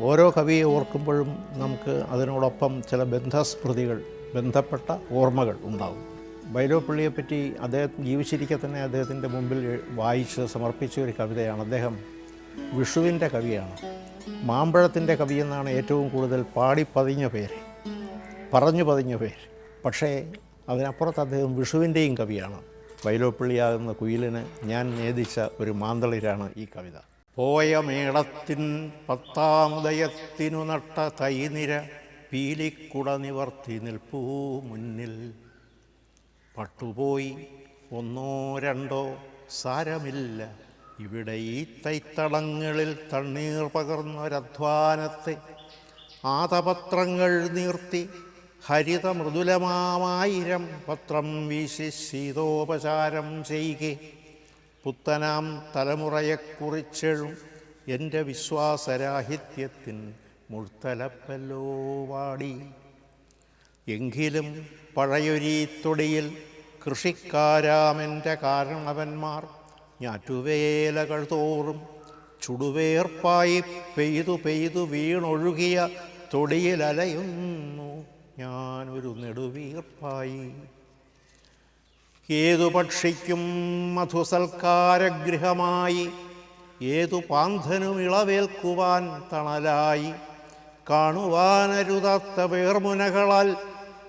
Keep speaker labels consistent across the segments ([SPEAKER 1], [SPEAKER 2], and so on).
[SPEAKER 1] ഓരോ കവിയെ ഓർക്കുമ്പോഴും നമുക്ക് അതിനോടൊപ്പം ചില ബന്ധസ്മൃതികൾ ബന്ധപ്പെട്ട ഓർമ്മകൾ ഉണ്ടാകും. വൈലോപ്പള്ളിയെപ്പറ്റി അദ്ദേഹം ജീവിച്ചിരിക്കെ തന്നെ അദ്ദേഹത്തിന്റെ മുമ്പിൽ വായിച്ച് സമർപ്പിച്ച ഒരു കവിതയാണ്. അദ്ദേഹം വിഷുവിന്റെ കവിയാണ്. മാമ്പഴത്തിന്റെ കവി എന്നാണ് ഏറ്റവും കൂടുതൽ പാടി പതിഞ്ഞ പേര് പറഞ്ഞു പതിഞ്ഞ പേര്. പക്ഷേ അതിനപ്പുറത്ത് അദ്ദേഹം വിഷുവിന്റെയും കവിയാണ്. വൈലോപ്പള്ളിയാകുന്ന കുയിലിന് ഞാൻ നേദിച്ച ഒരു മാന്തളിരാണ് ഈ കവിത. പോയ മേളത്തിൻ പത്താമുദയത്തിനു നട്ട തൈനിര പീലിക്കുട നിവർത്തി നിൽപ്പൂ മുന്നിൽ. പട്ടുപോയി ഒന്നോ രണ്ടോ സാരമില്ല. ഇവിടെ ഈ തൈത്തളങ്ങളിൽ തണ്ണീർ പകർന്നൊരധ്വാനത്തെ ആതപത്രങ്ങൾ നീർത്തി ഹരിത മൃദുലമാമായിരം പത്രം വീശി ശീതോപചാരം ചെയ്കെ. പുത്തനാം തലമുറയെക്കുറിച്ചെഴും എന്റെ വിശ്വാസരാഹിത്യത്തിൻ മുൾത്തലപ്പല്ലോ വാടി. എങ്കിലും പഴയൊരീത്തൊടിയിൽ കൃഷിക്കാരാമെന്റെ കാരണവന്മാർ ഞാറ്റുവേലകൾ തോറും ചുടുവേർപ്പായി പെയ്തു പെയ്തു വീണൊഴുകിയ തൊടിയിലലയുന്നു ഞാനൊരു നെടുവീർപ്പായി. ഏതു പക്ഷിക്കും മധുസൽക്കാരഗൃഹമായി ഏതു പാന്തനും ഇളവേൽക്കുവാൻ തണലായി. കാണുവാനരുതാത്ത വേർമുനകളാൽ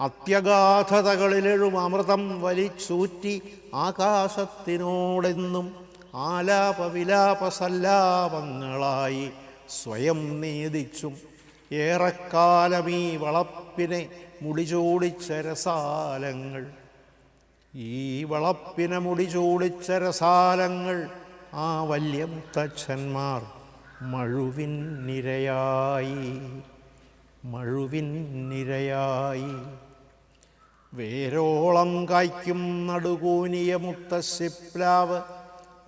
[SPEAKER 1] അത്യഗാധതകളിലെഴും അമൃതം വലിച്ചൂറ്റി ആകാശത്തിനോടെന്നും ആലാപവിലാപസല്ലാപങ്ങളായി സ്വയം നീതിച്ചും ഏറെക്കാലമീ വളപ്പിനെ മുടിചൂടിച്ച രസാലങ്ങൾ. ഈ വളപ്പിനെ മുടിചൂടിച്ച രസാലങ്ങൾ ആ വല്യ മുത്തച്ഛന്മാർ മഴുവിൻ നിരയായി മഴുവിൻ നിരയായി. വേരോളം കായ്ക്കും നടുകൂനിയ മുത്തശ്ശിപ്ലാവ്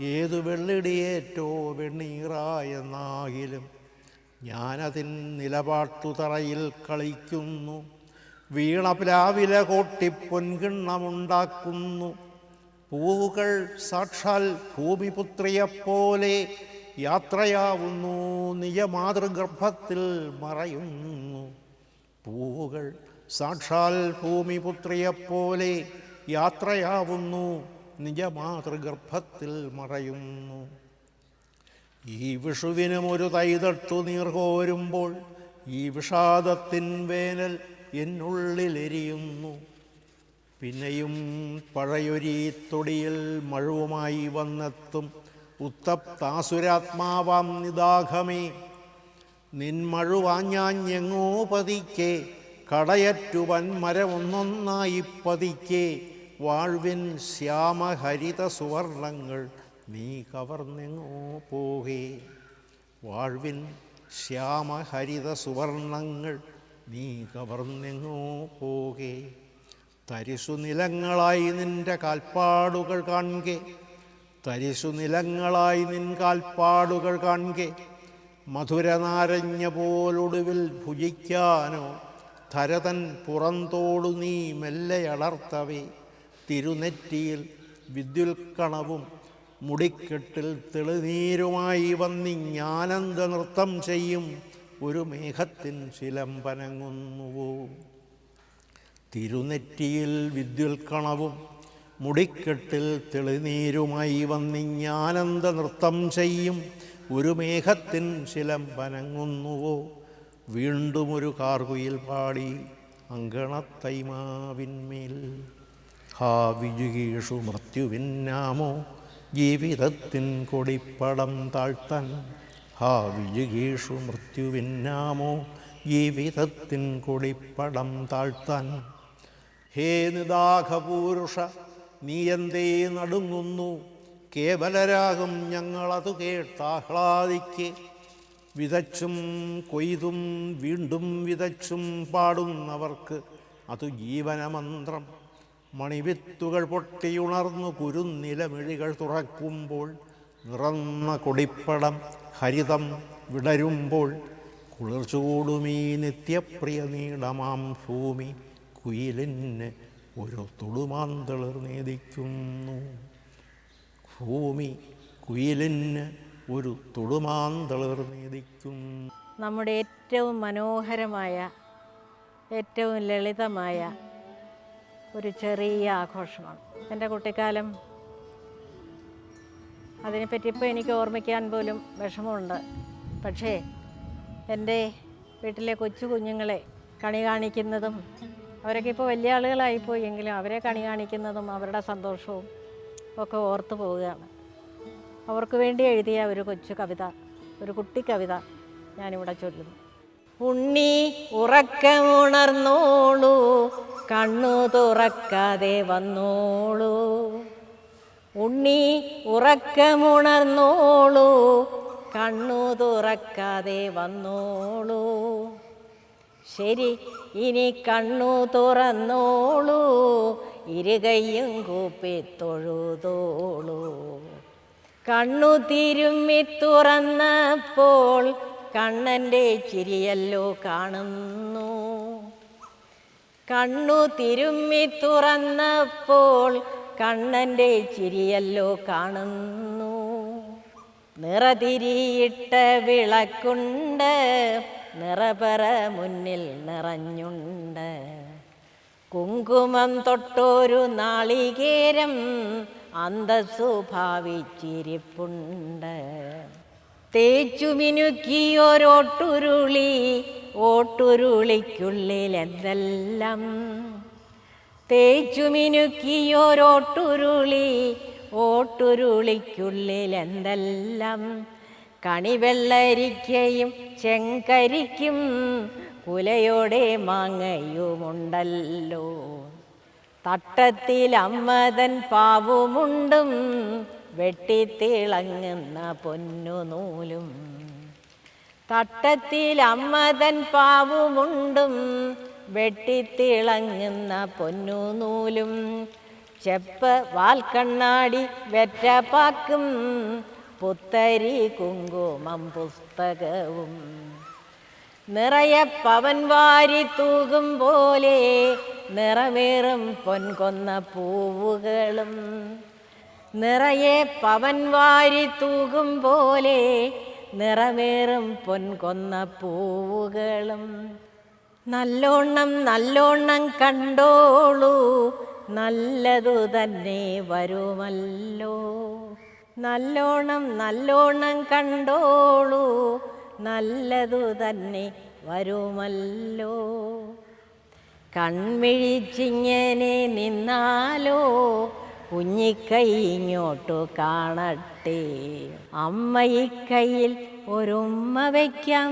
[SPEAKER 1] ഏതു വെള്ളിടിയേറ്റോ വെണ്ണീറായ നാകിലും ഞാനതിൻ നിലപാട്ടുതറയിൽ കളിക്കുന്നു. വീണപ്ലാവില കോട്ടി പൊൻകിണ്ണമുണ്ടാക്കുന്നു പൂവുകൾ സാക്ഷാൽ ഭൂമിപുത്രിയെപ്പോലെ യാത്രയാവുന്നു. നിജമാതൃഗർഭത്തിൽ മറയുന്നു. പൂവുകൾ സാക്ഷാൽ ഭൂമിപുത്രിയെപ്പോലെ യാത്രയാവുന്നു. നിജമാതൃഗർഭത്തിൽ മറയുന്നു. ഈ വിഷുവിനും ഒരു തൈതട്ടു നീർകോരുമ്പോൾ ഈ വിഷാദത്തിൻ വേനൽ എന്നുള്ളിലെരിയുന്നു. പിന്നെയും പഴയൊരീ തൊടിയിൽ മഴുവുമായി വന്നെത്തും. ഉത്തപ്താസുരാത്മാവാം നിദാഘമേ. നിൻമഴുവാഞ്ഞാഞ്ഞെങ്ങോ പതിക്കെ. കടയറ്റുവൻ മരമൊന്നൊന്നായി പതിക്കേ. വാഴ്വിൻ ശ്യാമഹരിത സുവർണങ്ങൾ നീ കവർന്നെങ്ങോ പോകേ. വാഴ്വിൻ ശ്യാമഹരിത സുവർണങ്ങൾ നീ കവർന്നെങ്ങോ പോകേ. തരിശു നിലങ്ങളായി നിന്റെ കാൽപ്പാടുകൾ കാണുക. തരിശു നിലങ്ങളായി നിൻ കാൽപ്പാടുകൾ കാൺകെ മധുരനാരഞ്ഞ പോലൊടുവിൽ ഭുജിക്കാനോ ധരതൻ പുറന്തോടു നീ മെല്ലയളർത്തവേ തിരുനെറ്റിയിൽ വിദ്യുൽക്കണവും മുടിക്കെട്ടിൽ തെളിനീരുമായി വന്നിങ്ങാനന്ദ നൃത്തം ചെയ്യും. ഒരു മേഘത്തിൻ ശിലമ്പനങ്ങുന്നുവോ തിരുനെറ്റിയിൽ വിദ്യുൽക്കണവും മുടിക്കെട്ടിൽ തെളിനീരുമായി വന്നിഞ്ഞാനന്ദ നൃത്തം ചെയ്യും. ഒരു മേഘത്തിൻ ശിലമ്പനങ്ങുന്നുവോ വീണ്ടും ഒരു കാർകുയിൽ പാടി അങ്കണത്തൈമാവിന്മേൽ. ഹാ വിജുകീഷു മൃത്യുവിന്നാമോ ജീവിതത്തിൻ കൊടിപ്പടം താഴ്ത്താൻ ഹാ വിജുകീഷു മൃത്യുവിന്നാമോ ജീവിതത്തിൻ കൊടിപ്പടം താഴ്ത്താൻ. ഹേ നിദാഘപൂരുഷ നീ എന്തേ നടുങ്ങുന്നു? കേവലരാകും ഞങ്ങളതു കേട്ടാഹ്ലാദിക്ക് വിതച്ചും കൊയ്തും വീണ്ടും വിതച്ചും പാടുന്നവർക്ക് അതു ജീവനമന്ത്രം. മണിവിത്തുകൾ പൊട്ടിയുണർന്നു കുരുന്നിലമിഴികൾ തുറക്കുമ്പോൾ നിറന്ന കൊടിപ്പടം ഹരിതം വിടരുമ്പോൾ കുളിർചൂടുമീ നിത്യപ്രിയ നീളമാം ഭൂമി കുയിലിന് ഒരു തുളുമാന്തളിർ നേദിക്കുന്നു. ഭൂമി കുയിലിന് ഒരു തുളുമാന്തളിർ നേദിക്കുന്നു.
[SPEAKER 2] നമ്മുടെ ഏറ്റവും മനോഹരമായ ഏറ്റവും ലളിതമായ ഒരു ചെറിയ ആഘോഷമാണ്. എന്റെ കുട്ടിക്കാലം അതിനെപ്പറ്റി ഇപ്പോൾ എനിക്ക് ഓർമ്മിക്കാൻ പോലും വിഷമമുണ്ട്. പക്ഷേ എന്റെ വീട്ടിലെ കൊച്ചു കുഞ്ഞുങ്ങളെ കണി കാണിക്കുന്നതും അവരൊക്കെ ഇപ്പോൾ വലിയ ആളുകളായിപ്പോയി എങ്കിലും അവരെ കണി കാണിക്കുന്നതും അവരുടെ സന്തോഷവും ഒക്കെ ഓർത്തു പോവുകയാണ്. അവർക്ക് വേണ്ടി എഴുതിയ ഒരു കൊച്ചു കവിത ഒരു കുട്ടി കവിത ഞാനിവിടെ ചൊല്ലുന്നു. ഉണ്ണി ഉറക്കമുണർന്നോളൂ കണ്ണു തുറക്കാതെ വന്നോളൂ ഉണ്ണി ഉറക്കമുണർന്നോളൂ. കണ്ണു തുറക്കാതെ വന്നോളൂ. ശരി ഇനി കണ്ണു തുറന്നോളൂ. ഇരുകയും കൂപ്പി തൊഴുതോളൂ. കണ്ണു തിരുമ്മി തുറന്നപ്പോൾ കണ്ണന്റെ ചിരിയല്ലോ കാണുന്നു. കണ്ണു തിരുമ്മി തുറന്നപ്പോൾ കണ്ണന്റെ ചിരിയല്ലോ കാണുന്നു. നിറതിരിയിട്ട വിളക്കുണ്ട് നിറപറ മുന്നിൽ നിറഞ്ഞുണ്ട്. കുങ്കുമം തൊട്ടൊരു നാളികേരം അന്തസ്സു ഭാവിച്ചിരിപ്പുണ്ട്. തേച്ചു ഓട്ടുരുളിക്കുള്ളിലെന്തെല്ലാം തേച്ചു ഓട്ടുരുളിക്കുള്ളിലെന്തെല്ലാം കണിവെള്ളരിക്കയും ചെങ്കരിക്കും കുലയോടെ മാങ്ങയുമുണ്ടല്ലോ. തട്ടത്തിൽ അമ്മതൻ പാവുമുണ്ടും വെട്ടിത്തിളങ്ങുന്ന പൊന്നുനൂലും. തട്ടത്തിൽ അമ്മതൻ പാവുമുണ്ടും വെട്ടിത്തിളങ്ങുന്ന പൊന്നു നൂലും ചെപ്പ് വാൽക്കണ്ണാടി വെറ്റപ്പാക്കും പുത്തരി കുങ്കുമം പുസ്തകവും. നിറയെ പവൻ വാരി തൂകും പോലെ നിറമേറും പൊൻകൊന്ന പൂവുകളും. നിറയെ പവൻ വാരി തൂകും പോലെ നിറമേറും പൊൻകൊന്ന പൂവുകളും. നല്ലോണം നല്ലോണം കണ്ടോളൂ. നല്ലതു തന്നെ വരുമല്ലോ. നല്ലോണം നല്ലോണം കണ്ടോളൂ. നല്ലതു തന്നെ വരുമല്ലോ. കൺമിഴിച്ചിങ്ങനെ നിന്നാലോ. കുഞ്ഞിക്കൈ ഇങ്ങോട്ടു കാണട്ടെ. അമ്മ ഈ കയ്യിൽ ഒരുമ്മ വയ്ക്കാം.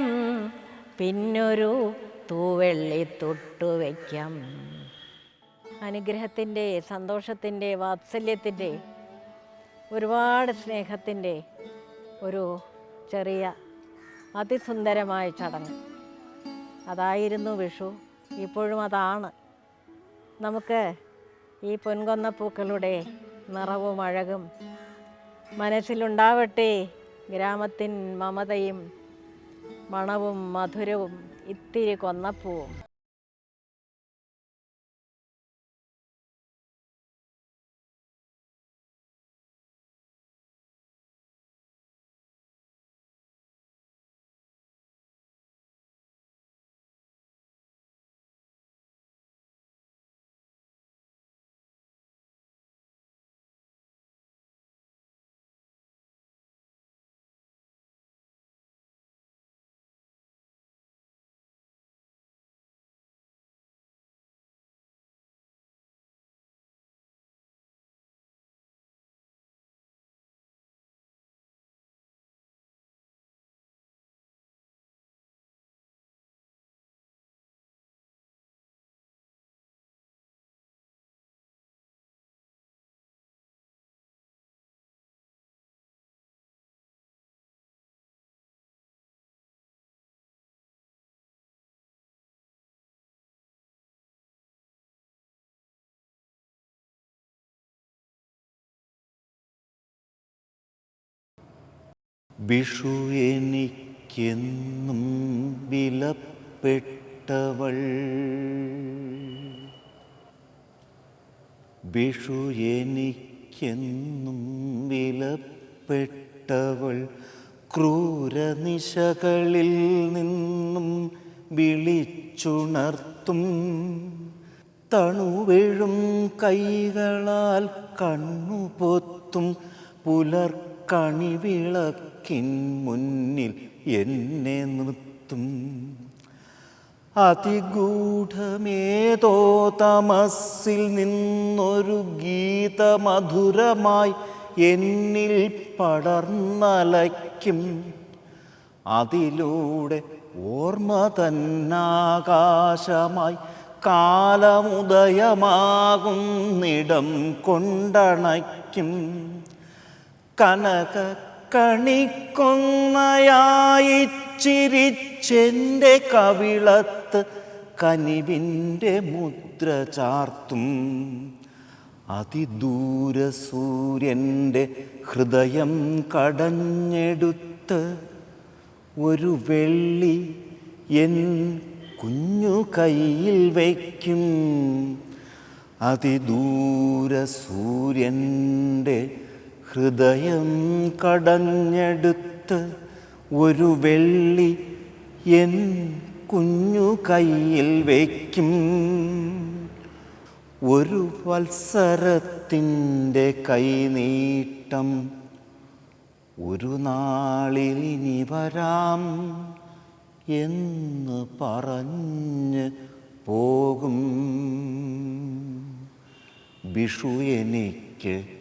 [SPEAKER 2] പിന്നൊരു തൂവെള്ളി തൊട്ടു വയ്ക്കാം. അനുഗ്രഹത്തിന്റെ സന്തോഷത്തിന്റെ വാത്സല്യത്തിന്റെ ഒരുപാട് സ്നേഹത്തിന്റെ ഒരു ചെറിയ അതിസുന്ദരമായ ചടങ്ങ്. അതായിരുന്നു വിഷു. ഇപ്പോഴും അതാണ്. നമുക്ക് ഈ പൊൻകൊന്നപ്പൂക്കളുടെ നിറവും അഴകും മനസ്സിലുണ്ടാവട്ടെ ഗ്രാമത്തിൻ മമതയും മണവും മധുരവും. ഇത്തിരി കൊന്നപ്പൂവും
[SPEAKER 3] വിഷു എനിക്കെന്നും വിലപ്പെട്ടവൾ. വിഷു എനിക്കെന്നും വിലപ്പെട്ടവൾ. ക്രൂരനിശകളിൽ നിന്നും വിളിച്ചുണർത്തും. തണുവിഴും കൈകളാൽ കണ്ണുപൊത്തും. പുലർക്കണിവിളക്കിൻ മുന്നിൽ എന്നെ നിർത്തും. അതിഗൂഢമേതോ തമസ്സിൽ നിന്നൊരു ഗീതമധുരമായി എന്നിൽ പടർന്നലയ്ക്കും. അതിലൂടെ ഓർമ്മ തന്നാകാശമായി കാലമുദയമാകുന്നിടം കൊണ്ടണയ്ക്കും. കനക കണിക്കൊന്നയായി ചിരിച്ചെന്റെ കവിളത്ത് കനിവിന്റെ മുദ്ര ചാർത്തും. അതിദൂര സൂര്യന്റെ ഹൃദയം കടഞ്ഞെടുത്ത് ഒരു വെള്ളി എൻ കുഞ്ഞു കയ്യിൽ വയ്ക്കും. അതിദൂര സൂര്യന്റെ ഹൃദയം കടഞ്ഞെടുത്ത് ഒരു വെള്ളി എൻ കുഞ്ഞു കയ്യിൽ വയ്ക്കും. ഒരു വത്സരത്തിന്റെ കൈനീട്ടം ഒരു നാളിലിനി വരാം എന്ന് പറഞ്ഞ് പോകും. വിഷു എനിക്ക്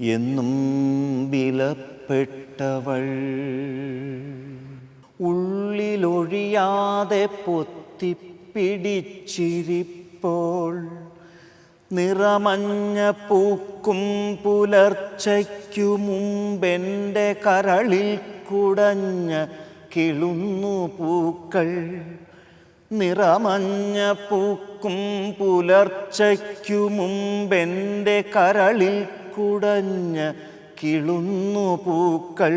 [SPEAKER 3] എന്നും വിലപ്പെട്ടവൾ. ഉള്ളിലൊഴിയാതെ പൊത്തിപ്പിടിച്ചിരിപ്പോൾ നിറമഞ്ഞ പൂക്കും പുലർച്ചയ്ക്കു മുമ്പെന്റെ കരളിൽ കുടഞ്ഞ കിളുന്നു പൂക്കൾ. നിറമഞ്ഞ പൂക്കും പുലർച്ചയ്ക്കു മുമ്പെന്റെ കരളിൽ കുടഞ്ഞ കിളുന്നു പൂക്കൾ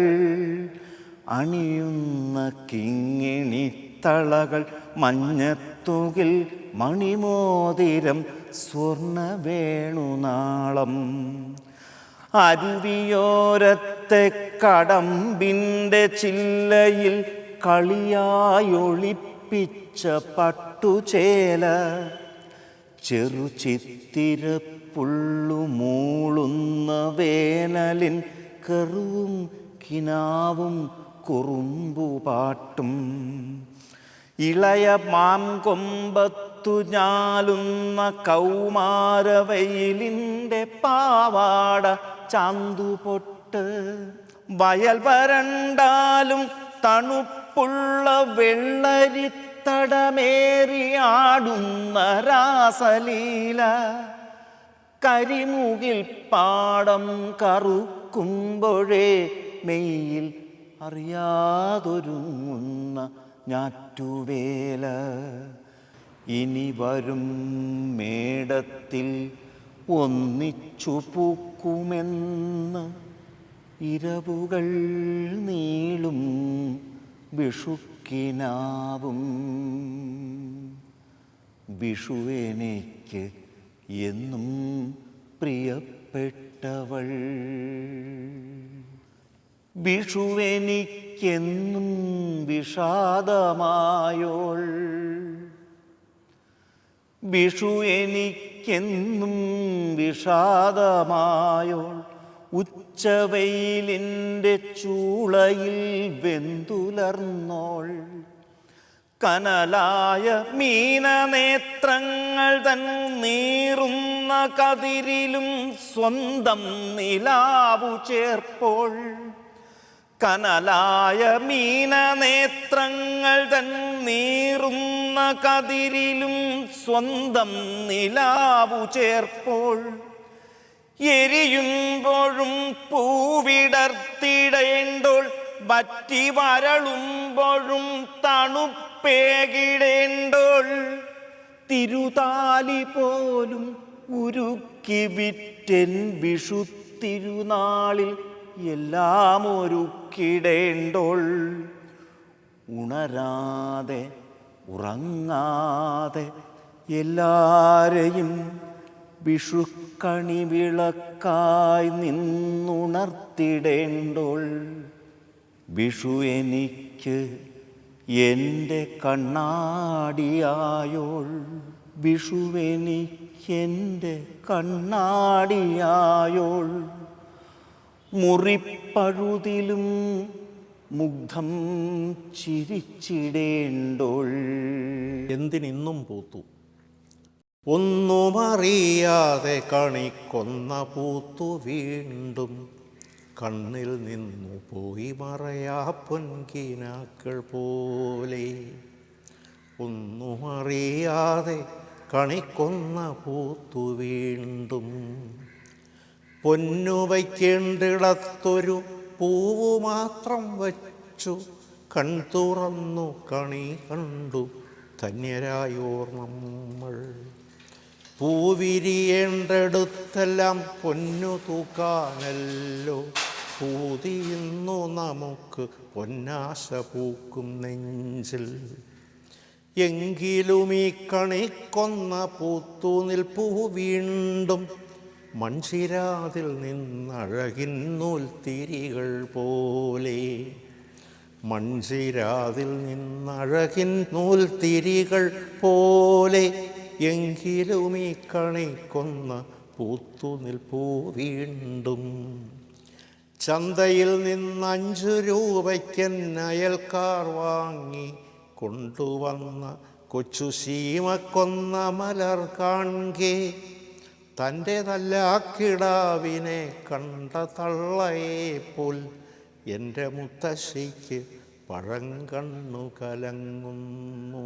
[SPEAKER 3] അണിയുന്ന കിങ്ങിണിത്തളകൾ മഞ്ഞത്തുകിൽ മണിമോതിരം സ്വർണ വേണുനാളം അരുവിയോരത്തെ കടമ്പിന്റെ ചില്ലയിൽ കളിയായൊളിപ്പിച്ച പട്ടുചേല ചെറുചിത്തിരപ്പുള്ളു മൂളുന്ന വേനലിൻ കറുവും കിനാവും കുറുമ്പുപാട്ടും ഇളയ മാംകൊമ്പത്തു ഞാലുന്ന കൗമാരവയിലിന്റെ പാവാട ചാന്തുപൊട്ട് വയൽ വരണ്ടാലും തണുപ്പുള്ള വെള്ളരിത്തടമേറി ആടുന്ന രാസലീല. കരിമുകിൽ പാടം കറുക്കുമ്പോഴേ മെയ്യിൽ അറിയാതൊരുങ്ങുന്ന ഞാറ്റുവേല. ഇനി വരും മേടത്തിൽ ഒന്നിച്ചു പൂക്കുമെന്ന് ഇരവുകൾ നീളും വിഷുക്കിനാവും. വിഷുവേനേക്ക് എന്നും പ്രിയപ്പെട്ടവൾ. വിഷുവെനിക്കെന്നും വിഷാദമായോൾ. വിഷു എനിക്കെന്നും വിഷാദമായോൾ. ഉച്ചവെയിലിന്റെ ചൂളയിൽ വെന്തുലർന്നോൾ. കനലായ മീനനേത്രങ്ങൾ തൻ നീറുന്ന കതിരിലും സ്വന്തം നിലാവു ചേർപ്പോൾ. കനലായ മീനനേത്രങ്ങൾ തൻ നീറുന്ന കതിരിലും സ്വന്തം നിലാവു ചേർപ്പോൾ. എരിയുമ്പോഴും പൂവിടർത്തിടേണ്ടോൾ വറ്റി വരളുമ്പോഴും തണുപ്പേകിടേണ്ടോൾ തിരുതാലി പോലും ഉരുക്കി വിറ്റൻ വിഷു തിരുനാളിൽ എല്ലാം ഒരുക്കിടേണ്ടോൾ. ഉണരാതെ ഉറങ്ങാതെ എല്ലാരെയും വിഷുക്കണി വിളക്കായി നിന്നുണർത്തിടേണ്ടോൾ. വിഷു എനിക്ക് എന്റെ കണ്ണാടിയായോൾ വിഷുവെനിക്കെന്റെ കണ്ണാടിയായോൾ മുറിപ്പഴുതിലും മുഗ്ധം ചിരിച്ചിടേണ്ടോൾ.
[SPEAKER 1] എന്തിനിന്നും പൂത്തു? ഒന്നുമറിയാതെ കണിക്കൊന്ന പൂത്തു വീണ്ടും കണ്ണിൽ നിന്നു പോയി മറയാ പൊൻകിനാക്കൾ പോലെ. ഒന്നും അറിയാതെ കണിക്കൊന്ന പൂത്തു വീണ്ടും. പൊന്നു വയ്ക്കേണ്ടിടത്തൊരു പൂവ് മാത്രം വച്ചു കൺ തുറന്നു കണി കണ്ടു ധന്യരായോർ നമ്മൾ. പൂവിരിയേണ്ടടുത്തെല്ലാം പൊന്നു തൂക്കാനല്ലോ. പൂതിയുന്നു നമുക്ക് പൊന്നാശ പൂക്കും നെഞ്ചിൽ. എങ്കിലും ഈ കണിക്കൊന്ന പൂത്തു നിൽപ്പൂ വീണ്ടും മൺശിരാതിൽ നിന്നഴകിൻ നൂൽത്തിരികൾ പോലെ. മൺശിരാതിൽ നിന്നഴകിൻ നൂൽത്തിരികൾ പോലെ എങ്കിലും ഈ കണിക്കൊന്ന പൂത്തു നിൽപ്പൂ വീണ്ടും ചന്തയിൽ നിന്ന് അഞ്ചു രൂപയ്ക്കൻ അയൽക്കാർ വാങ്ങി കൊണ്ടുവന്ന കൊച്ചു സീമക്കൊന്ന മലർ കാൺകെ തന്റെ നല്ല കിടാവിനെ കണ്ട തള്ളയെ പോൽ എന്റെ മുത്തശ്ശിക്ക് പഴങ്കണ്ണു കലങ്ങുന്നു.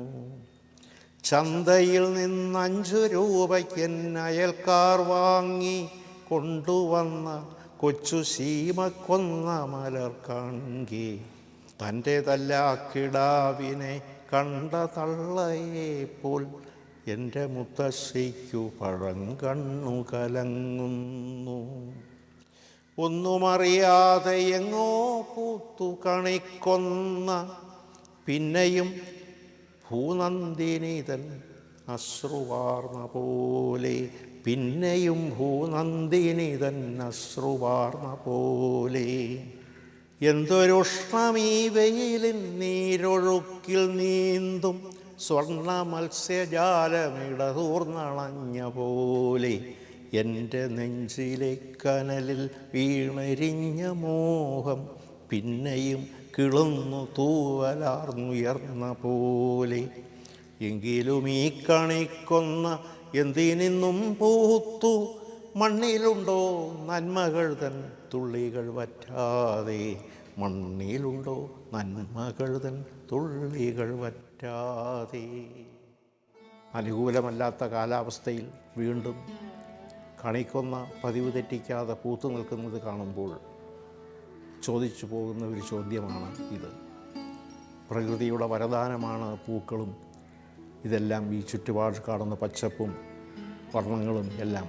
[SPEAKER 1] ചന്തയിൽ നിന്ന് അഞ്ചു രൂപയ്ക്ക് അയൽക്കാർ വാങ്ങി കൊണ്ടുവന്ന കൊച്ചു ശീമക്കൊന്ന മലർ കാൺകെ. തന്റെ തല്ലാക്കിടാവിനെ കണ്ട തള്ളയെ പോൽ എന്റെ മുത്തശ്ശിക്കു പഴം കണ്ണു കലങ്ങുന്നു. ഒന്നുമറിയാതെ എങ്ങോ പൂത്തു കണിക്കൊന്ന പിന്നെയും ഭൂനന്ദിനിതൻ അശ്രുവാർന്ന പോലെ പിന്നെയും ഭൂനന്ദിനിതൻ അശ്രുവാർന്ന പോലെ എന്തൊരുഷ്ണമീ വെയിലിൻ നീരൊഴുക്കിൽ നീന്തും സ്വർണ മത്സ്യജാലമിടതൂർന്നണഞ്ഞ പോലെ. എന്റെ നെഞ്ചിലെ കനലിൽ വീണരിഞ്ഞ മോഹം പിന്നെയും കിളുന്നു തൂവലാർന്നുയർന്ന പോലെ. എങ്കിലും ഈ കണിക്കൊന്ന എന്തിനിന്നും പൂത്തു മണ്ണിലുണ്ടോ നന്മകൾ തൻ തുള്ളികൾ വറ്റാതെ? മണ്ണിലുണ്ടോ നന്മകൾ തൻ തുള്ളികൾ വറ്റാതെ? അനുകൂലമല്ലാത്ത കാലാവസ്ഥയിൽ വീണ്ടും കണിക്കൊന്ന പതിവ് തെറ്റിക്കാതെ പൂത്തു നിൽക്കുന്നത് കാണുമ്പോൾ ചോദിച്ചു പോകുന്ന ഒരു ചോദ്യമാണ് ഇത്. പ്രകൃതിയുടെ വരദാനമാണ് പൂക്കളും ഇതെല്ലാം ഈ ചുറ്റുപാട് കാണുന്ന പച്ചപ്പും വർണങ്ങളും എല്ലാം